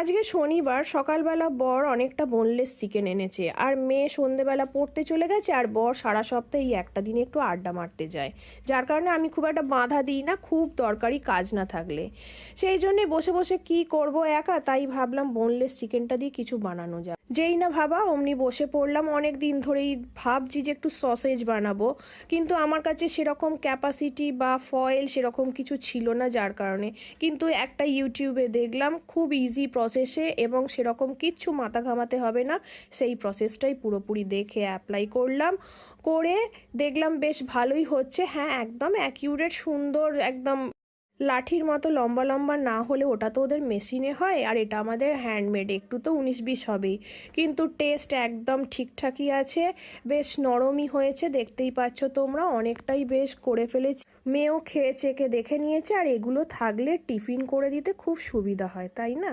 আজকে শনিবার সকালবেলা বর অনেকটা বোনলেস চিকেন এনেছে। আর মেয়ে সন্ধেবেলা পড়তে চলে গেছে আর বর সারা সপ্তাহে একটা দিনে একটু আড্ডা মারতে যায়। যার কারণে আমি খুব একটা বাধা দিই না, খুব দরকারি কাজ না থাকলে। সেই জন্যে বসে বসে কি করব একা, তাই ভাবলাম বোনলেস চিকেনটা দিয়ে কিছু বানানো যায় যেই না ভাবা, অমনি বসে পড়লাম। অনেক দিন ধরেই ভাবছি যে একটু সসেজ বানাবো। কিন্তু আমার কাছে সেরকম ক্যাপাসিটি বা ফয়েল সেরকম কিছু ছিল না যার কারণে। কিন্তু একটা ইউটিউবে দেখলাম, খুব ইজি প্রসেসে এবং সেরকম কিচ্ছু মাথা ঘামাতে হবে না। সেই প্রসেসটাই পুরোপুরি দেখে অ্যাপ্লাই করলাম। করে দেখলাম বেশ ভালোই হচ্ছে। হ্যাঁ একদম অ্যাকিউরেট সুন্দর, একদম লাঠির মতো লম্বা লম্বা না হলে ওটা তো ওদের মেশিনে হয় আর এটা আমাদের হ্যান্ডমেড একটু তো উনিশ বিশ হবেই। কিন্তু টেস্ট একদম ঠিকঠাকই আছে। বেশ নরমই হয়েছে। দেখতেই পাচ্ছ তোমরা অনেকটাই বেশ করে ফেলেছি। মেয়েও খেয়ে চেকে দেখে নিয়েছে আর এগুলো থাকলে টিফিন করে দিতে খুব সুবিধা হয়, তাই না?